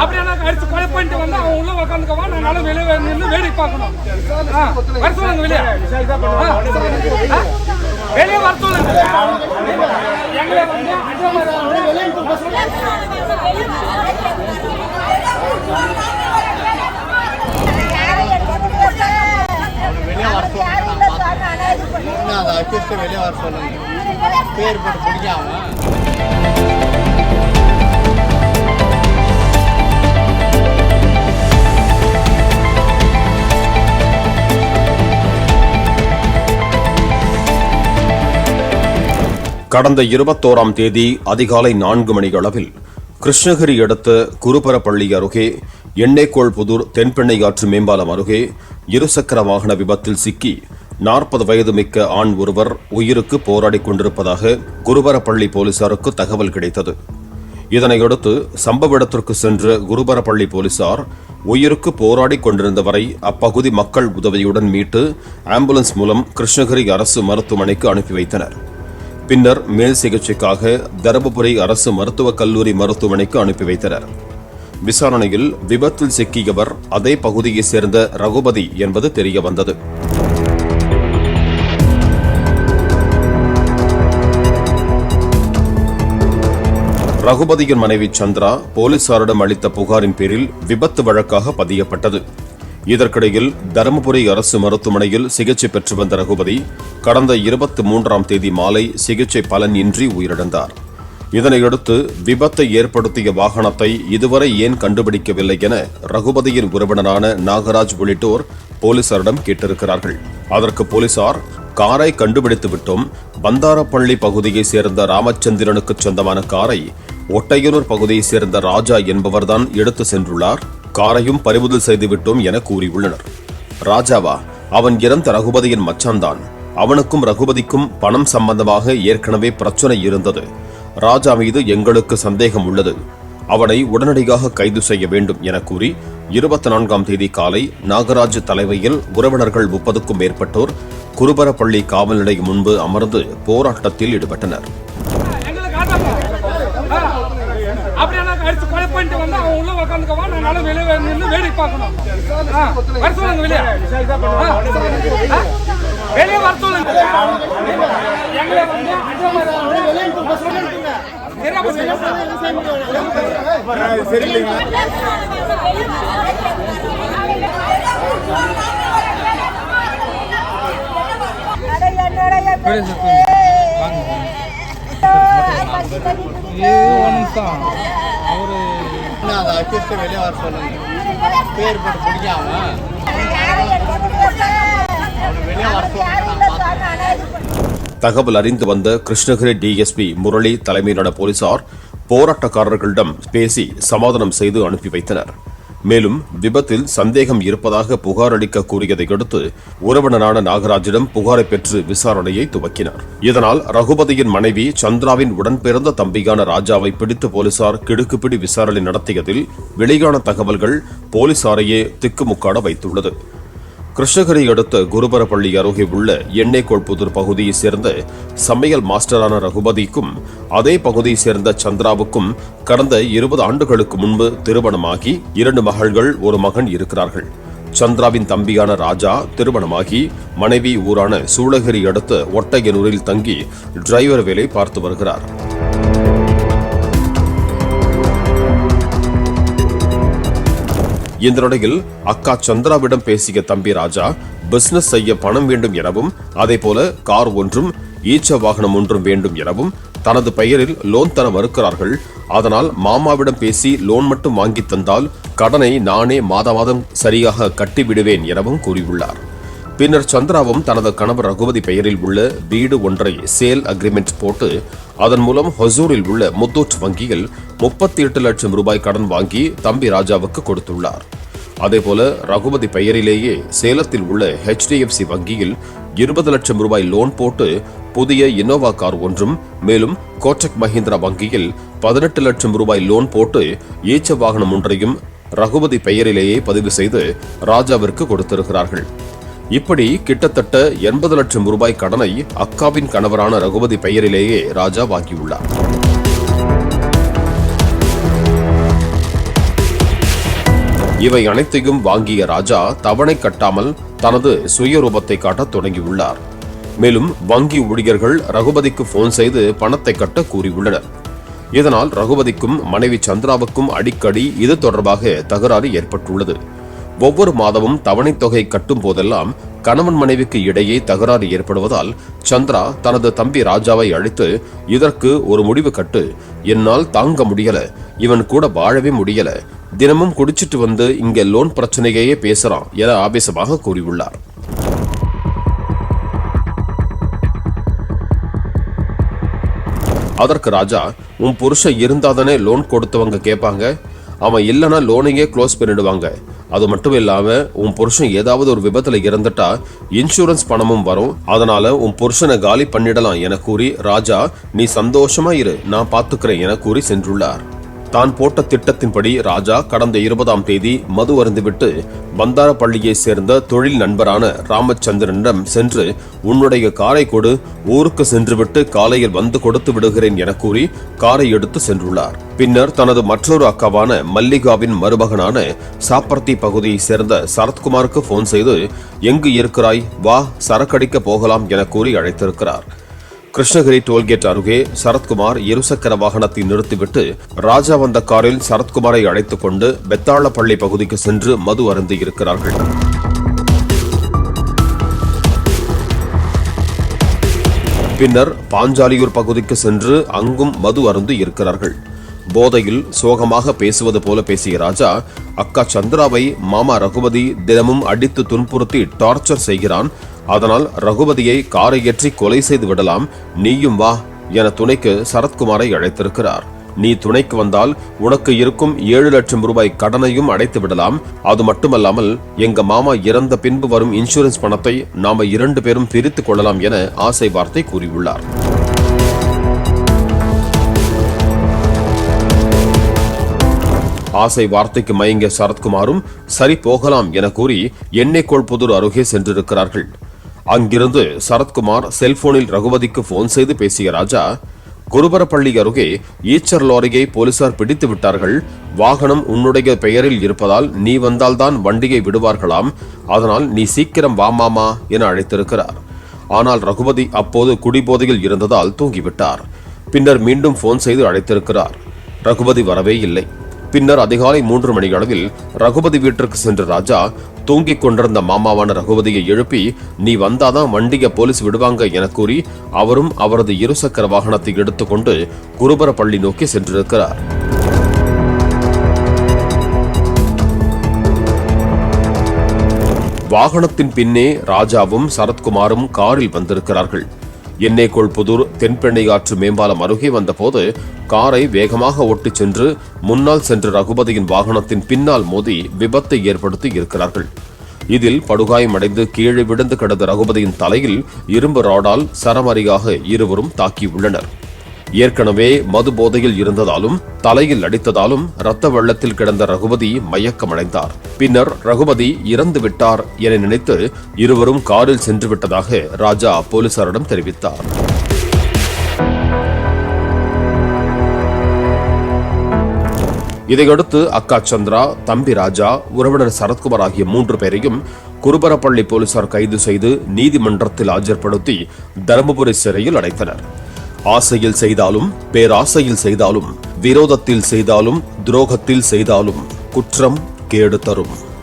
அப்படியே அடிச்சு கொலை பண்ணிட்டு வந்து அவன் உள்ள உக்காந்துக்கவா நான் வெளியே நின்று வேடிக்கை பார்க்கணும். வர சொல்லுங்க வெளியே. வெளியே வர சொல்லுங்க. எங்களை வந்து வெளியே வெளியே வர சொல்லுங்க. பேர் போட்டு பிடிக்காம. கடந்த இருபத்தோராம் தேதி அதிகாலை நான்கு மணி அளவில் கிருஷ்ணகிரி அடுத்த குருபரப்பள்ளி அருகே எண்ணெய்கோள் புதூர் தென்பெண்ணை ஆற்று மேம்பாலம் அருகே இருசக்கர வாகன விபத்தில் சிக்கி நாற்பது வயது மிக்க ஆண் ஒருவர் உயிருக்கு போராடிக் கொண்டிருப்பதாக குருபரப்பள்ளி போலீசாருக்கு தகவல் கிடைத்தது. இதனையடுத்து சம்பவ இடத்திற்கு சென்ற குருபரப்பள்ளி போலீசார் உயிருக்கு போராடிக் கொண்டிருந்தவரை அப்பகுதி மக்கள் உதவியுடன் மீட்டு ஆம்புலன்ஸ் மூலம் கிருஷ்ணகிரி அரசு மருத்துவமனைக்கு அனுப்பி வைத்தனர். பின்னர் மேல் சிகிச்சைக்காக தருமபுரி அரசு மருத்துவக் கல்லூரி மருத்துவமனைக்கு அனுப்பி வைத்தனர். விசாரணையில் விபத்தில் சிக்கியவர் அதே பகுதியைச் சேர்ந்த ரகுபதி என்பது தெரிய வந்தது. ரகுபதியின் மனைவி சந்திரா போலீசாரிடம் அளித்த புகாரின் பேரில் விபத்து வழக்காக பதியப்பட்டது. இதற்கிடையில் தருமபுரி அரசு மருத்துவமனையில் சிகிச்சை பெற்று வந்த ரகுபதி கடந்த இருபத்தி மூன்றாம் தேதி மாலை சிகிச்சை பலனின்றி உயிரிழந்தார். இதனையடுத்து விபத்தை ஏற்படுத்திய வாகனத்தை இதுவரை ஏன் கண்டுபிடிக்கவில்லை என ரகுபதியின் உறவினரான நாகராஜ் உள்ளிட்டோர் போலீசாரிடம் கேட்டிருக்கிறார்கள். அதற்கு போலீசார் காரை கண்டுபிடித்து விட்டோம். பந்தாரப்பள்ளி பகுதியைச் சேர்ந்த ராமச்சந்திரனுக்கு சொந்தமான காரை ஒட்டையனூர் பகுதியைச் சேர்ந்த ராஜா என்பவர்தான் எடுத்து சென்றுள்ளார். காரையும் பறிமுதல் செய்துவிட்டோம் என கூறியுள்ளனர். ராஜாவா அவன் இறந்த ரகுபதியின் மச்சான்தான். அவனுக்கும் ரகுபதிக்கும் பணம் சம்பந்தமாக ஏற்கனவே பிரச்சனை இருந்தது. ராஜா மீது எங்களுக்கு சந்தேகம் உள்ளது. அவனை உடனடியாக கைது செய்ய வேண்டும் என கூறி இருபத்தி நான்காம் தேதி காலை நாகராஜ் தலைமையில் உறவினர்கள் முப்பதுக்கும் மேற்பட்டோர் குருபரப்பள்ளி காவல் நிலையம் முன்பு அமர்ந்து போராட்டத்தில் ஈடுபட்டனர் எங்களுக்கு ஆதாரம். ஆ, அப்படியே அடிச்சு கொலை பண்ணிட்டு வந்து அவன் உள்ள உக்காந்துக்கவா நாங்களும் வெளியே நின்று வேடிக்கை பார்க்கணும். வர சொல்லுங்க வெளியே. வெளியே வர சொல்லுங்க. எங்களை வந்து சொல்லுங்க. தெரியாம அந்த அதை வெளியே வர சொல்லுங்க பேர் போட்டு பிடிக்காம வெளியே வர சொல்லுங்க தகவல் அறிந்து வந்த கிருஷ்ணகிரி டிஎஸ்பி முரளி தலைமையிலான போலீசார் போராட்டக்காரர்களிடம் பேசி சமாதானம் செய்து அனுப்பி வைத்தனர். மேலும் விபத்தில் சந்தேகம் இருப்பதாக புகார் அளிக்க கூறியதை அடுத்து உறவினரான நாகராஜிடம் புகாரை பெற்று விசாரணையை துவக்கினார். இதனால் ரகுபதியின் மனைவி சந்திராவின் உடன்பிறந்த தம்பியான ராஜாவை பிடித்து போலீசார் கிடுக்குப்பிடி விசாரணை நடத்தியதில் வெளியான தகவல்கள் போலீசாரையே திக்குமுக்காட வைத்துள்ளது. கிருஷ்ணகிரி அடுத்த குருபரப்பள்ளி அருகே உள்ள எண்ணெய் புதூர் பகுதியைச் சேர்ந்த சமையல் மாஸ்டரான ரகுபதிக்கும் அதே பகுதியைச் சேர்ந்த சந்திராவுக்கும் கடந்த இருபது ஆண்டுகளுக்கு முன்பு திருமணமாகி இரண்டு மகள்கள் ஒரு மகன் இருக்கிறார்கள். சந்திராவின் தம்பியான ராஜா திருமணமாகி மனைவி ஊரான சூளகிரி அடுத்த ஒட்டகனூரில் தங்கி டிரைவர் வேலை பார்த்து வருகிறார். இந்த நிலையில் அக்கா சந்திராவிடம் பேசிய தம்பி ராஜா பிசினஸ் செய்ய பணம் வேண்டும் எனவும் அதேபோல கார் ஒன்றும் ஈச்ச வாகனம் ஒன்றும் வேண்டும் எனவும் தனது பெயரில் லோன் தர மறுக்கிறார்கள். அதனால் மாமாவிடம் பேசி லோன் மட்டும் வாங்கி தந்தால் கடனை நானே மாத மாதம் சரியாக கட்டிவிடுவேன் எனவும் கூறியுள்ளார். பின்னர் சந்திராவும் தனது கணவர் ரகுபதி பெயரில் உள்ள வீடு ஒன்றை சேல் அக்ரிமெண்ட் போட்டு அதன் மூலம் ஹொசூரில் உள்ள முத்தூட் வங்கியில் முப்பத்தி எட்டு லட்சம் ரூபாய் கடன் வாங்கி தம்பி ராஜாவுக்கு கொடுத்துள்ளார். அதேபோல ரகுபதி பெயரிலேயே சேலத்தில் உள்ள ஹெச்டிஎஃப்சி வங்கியில் இருபது லட்சம் ரூபாய் லோன் போட்டு புதிய இனோவா கார் ஒன்றும் மேலும் கோட்டக் மஹிந்திரா வங்கியில் பதினெட்டு லட்சம் ரூபாய் லோன் போட்டு ஈச்ச வாகனம் ஒன்றையும் ரகுபதி பெயரிலேயே பதிவு செய்து ராஜாவிற்கு கொடுத்திருக்கிறார்கள். இப்படி கிட்டத்தட்ட எண்பது லட்சம் ரூபாய் கடனை அக்காவின் கணவரான ரகுபதி பெயரிலேயே ராஜா வாங்கியுள்ளார். இவை அனைத்தையும் வாங்கிய ராஜா தவணை கட்டாமல் தனது சுயரூபத்தை காட்டத் தொடங்கியுள்ளார். மேலும் வங்கி ஊழியர்கள் ரகுபதிக்கு போன் செய்து பணத்தை கட்ட கூறியுள்ளனர். இதனால் ரகுபதிக்கும் மனைவி சந்திராவுக்கும் அடிக்கடி இது தொடர்பாக தகராறு ஏற்பட்டுள்ளது. ஒவ்வொரு மாதமும் தவணை தொகை கட்டும் போதெல்லாம் கணவன் மனைவிக்கு இடையே தகராறு ஏற்படுவதால் சந்திரா தனது தம்பி ராஜாவை அழைத்து இதற்கு ஒரு முடிவு கட்டு. என்னால் தாங்க முடியல. இவன் கூட வாழவே முடியல. தினமும் குடிச்சிட்டு வந்து இங்க லோன் பிரச்சனையே பேசுறான் என ஆவேசமாக கூறியுள்ளார். அதற்கு ராஜா உன் புருஷன் இருந்தாதானே லோன் கொடுத்தவங்க கேட்பாங்க? அவன் இல்லைன்னா லோனையே க்ளோஸ் பண்ணிடுவாங்க. அது மட்டும் இல்லாமல் உன் புருஷன் ஏதாவது ஒரு விபத்தில் இறந்துட்டா இன்சூரன்ஸ் பணமும் வரும். அதனால உன் புருஷனை காலி பண்ணிடலாம் என கூறி ராஜா நீ சந்தோஷமா இரு நான் பார்த்துக்கிறேன் என கூறி சென்றுள்ளார். தான் போட்ட திட்டத்தின்படி ராஜா கடந்த இருபதாம் தேதி மது அருந்துவிட்டு பந்தாரப்பள்ளியை சேர்ந்த தொழில் நண்பரான ராமச்சந்திரனிடம் சென்று உன்னுடைய காரை கொடு ஊருக்கு சென்றுவிட்டு காலையில் வந்து கொடுத்து விடுகிறேன் என கூறி காரை எடுத்து சென்றுள்ளார். பின்னர் தனது மற்றொரு அக்காவான மல்லிகாவின் மருமகனான சாப்பர்த்தி பகுதியை சேர்ந்த சரத்குமாருக்கு போன் செய்து எங்கு இருக்கிறாய்? வா சரக்கடிக்க போகலாம் என கூறி அழைத்திருக்கிறார். கிருஷ்ணகிரி டோல்கேட் அருகே சரத்குமார் இருசக்கர வாகனத்தை நிறுத்திவிட்டு ராஜா வந்த காரில் சரத்குமாரை அழைத்துக் கொண்டு பெத்தாளப்பள்ளி பகுதிக்கு சென்று மது அருந்து இருக்கிறார்கள். பின்னர் பாஞ்சாலியூர் பகுதிக்கு சென்று அங்கும் மது அருந்து இருக்கிறார்கள். போதையில் சோகமாக பேசுவது போல பேசிய ராஜா அக்கா சந்திராவை மாமா ரகுபதி தினமும் அடித்து துன்புறுத்தி டார்ச்சர் செய்கிறான். அதனால் ரகுபதியை காரை ஏற்றி கொலை செய்து விடலாம். நீயும் வா என துணைக்கு சரத்குமாரை அழைத்திருக்கிறார். நீ துணைக்கு வந்தால் உனக்கு இருக்கும் ஏழு லட்சம் ரூபாய் கடனையும் அடைத்து விடலாம். அது மட்டுமல்லாமல் எங்க மாமா இறந்த பின்பு வரும் இன்சூரன்ஸ் பணத்தை நாம இரண்டு பேரும் பிரித்துக் கொள்ளலாம் என ஆசை வார்த்தை கூறியுள்ளார். ஆசை வார்த்தைக்கு மயங்கிய சரத்குமாரும் சரி போகலாம் என கூறி எண்ணெய்கோள் புதூர் அருகே சென்றிருக்கிறார்கள். அங்கிருந்து சரத்குமார் செல்போனில் ரகுபதிக்கு போன் செய்து பேசிய ராஜா குருபரப்பள்ளி அருகே ஈச்சர் லாரியை போலீசார் பிடித்து விட்டார்கள். வாகனம் உன்னுடைய பெயரில் இருப்பதால் நீ வந்தால்தான் வண்டியை விடுவார்களாம். அதனால் நீ சீக்கிரம் வாமாமா என அழைத்திருக்கிறார். ஆனால் ரகுபதி அப்போது குடிபோதையில் இருந்ததால் தூங்கிவிட்டார். பின்னர் மீண்டும் போன் செய்து அழைத்திருக்கிறார். ரகுபதி வரவே இல்லை. பின்னர் அதிகாலை மூன்று மணி அளவில் ரகுபதி வீட்டிற்கு சென்ற ராஜா தூங்கிக் கொண்டிருந்த மாமாவான ரகுபதியை எழுப்பி நீ வந்தாதான் வண்டியை போலீஸ் விடுவாங்க என கூறி அவரும் அவரது இருசக்கர வாகனத்தை எடுத்துக்கொண்டு குருபரப்பள்ளி நோக்கி சென்றிருக்கிறார். வாகனத்தின் பின்னே ராஜாவும் சரத்குமாரும் காரில் வந்திருக்கிறார்கள். எண்ணெய்கோள் புதூர் தென்பெண்ணை ஆற்று மேம்பாலம் அருகே வந்தபோது காரை வேகமாக ஓட்டிச் சென்று முன்னால் சென்ற ரகுபதியின் வாகனத்தின் பின்னால் மோதி விபத்தை ஏற்படுத்தி இருக்கிறார்கள். இதில் படுகாயமடைந்து கீழே விழுந்து கிடந்த ரகுபதியின் தலையில் இரும்பு ராடால் சரமரியாக இருவரும் தாக்கியுள்ளனர். ஏற்கனவே மது போதையில் இருந்ததாலும் தலையில் அடித்ததாலும் இரத்த வெள்ளத்தில் கிடந்த ரகுபதி மயக்கமடைந்தார். பின்னர் ரகுபதி இறந்து விட்டார் என நினைத்து இருவரும் காரில் சென்று விட்டதாக ராஜா போலீசாரிடம் தெரிவித்தார். இதையடுத்து அக்கா சந்திரா தம்பி ராஜா உறவினர் சரத்குமார் ஆகிய மூன்று பேரையும் குருபரப்பள்ளி போலீசார் கைது செய்து நீதிமன்றத்தில் ஆஜர்படுத்தி தருமபுரி சிறையில் அடைத்தனர். ஆசையில் செய்தாலும் பேராசையில் செய்தாலும் விரோதத்தில் செய்தாலும் துரோகத்தில் செய்தாலும் குற்றம் கேடு தரும்.